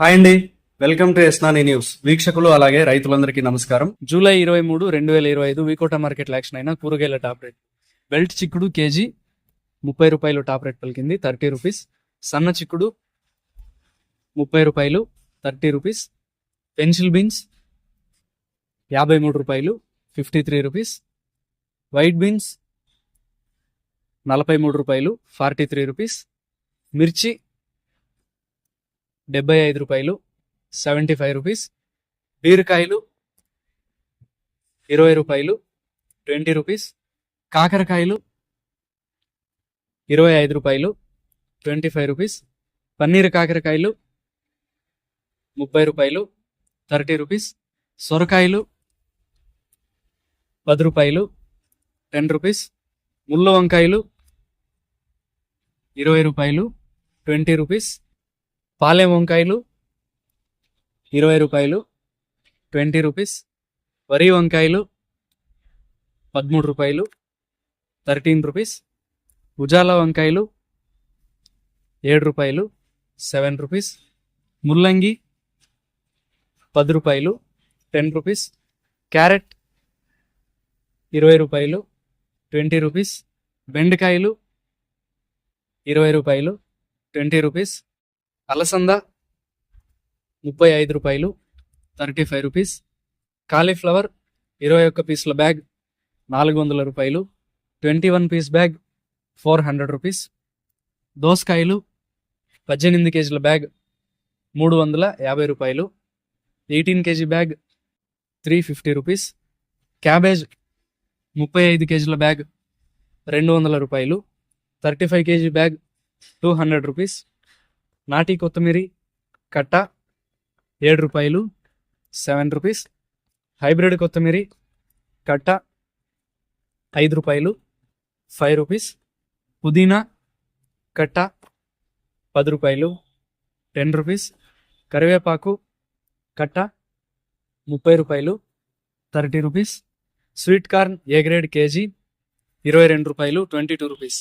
Hi అండి. Welcome to ఎస్నాని news. వీక్షకులు అలాగే రైతులందరికీ నమస్కారం. జూలై ఇరవై మూడు రెండు వేల ఇరవై ఐదు వీకోట మార్కెట్ యాక్షన్ అయిన కూరగాయల టాప్ రేట్. బెల్ట్ చిక్కుడు కేజీ ముప్పై రూపాయలు టాప్ రేట్ పలికింది థర్టీ రూపీస్. సన్న చిక్కుడు ముప్పై రూపాయలు థర్టీ రూపీస్. పెన్సిల్ బీన్స్ యాభై మూడు రూపాయలు fifty three rupees. White beans నలభై మూడు రూపాయలు ఫార్టీ త్రీ రూపీస్. మిర్చి డెబ్బై ఐదు రూపాయలు సెవెంటీ ఫైవ్ రూపీస్. బీరకాయలు ఇరవై రూపాయలు ట్వంటీ రూపీస్. కాకరకాయలు ఇరవై ఐదు రూపాయలు ట్వంటీ ఫైవ్ రూపీస్. పన్నీర్ కాకరకాయలు ముప్పై రూపాయలు థర్టీ రూపీస్. సొరకాయలు పది రూపాయలు టెన్ రూపీస్. ముళ్ళ వంకాయలు ఇరవై రూపాయలు ట్వంటీ రూపీస్. పాలెం వంకాయలు ఇరవై రూపాయలు ట్వంటీ రూపీస్. వరి వంకాయలు పదమూడు రూపాయలు థర్టీన్ రూపీస్. ఉజాల వంకాయలు ఏడు రూపాయలు సెవెన్ రూపీస్. ముల్లంగి పది రూపాయలు టెన్ రూపీస్. క్యారెట్ ఇరవై రూపాయలు ట్వంటీ రూపీస్. బెండకాయలు ఇరవై రూపాయలు ట్వంటీ రూపీస్. అలసంద ముప్పై ఐదు రూపాయలు థర్టీ ఫైవ్ రూపీస్. కాలీఫ్లవర్ ఇరవై ఒక్క పీసుల బ్యాగ్ నాలుగు వందల రూపాయలు. Twenty one piece bag four hundred rupees. దోసకాయలు పద్దెనిమిది కేజీల బ్యాగ్ మూడు వందల యాభై రూపాయలు. Eighteen KG bag three fifty rupees. Cabbage ముప్పై ఐదు కేజీల బ్యాగ్ రెండు వందల రూపాయలు. Thirty five KG bag two hundred rupees. నాటి కొత్తిమీరి కట్ట ఏడు రూపాయలు సెవెన్ రూపీస్. హైబ్రిడ్ కొత్తిమీరి కట్ట ఐదు రూపాయలు ఫైవ్ రూపీస్. పుదీనా కట్ట పది రూపాయలు టెన్ రూపీస్. కరివేపాకు కట్ట ముప్పై రూపాయలు thirty rupees. Sweet corn A grade KG? ఇరవై రెండు రూపాయలు ట్వంటీ టూ రూపీస్.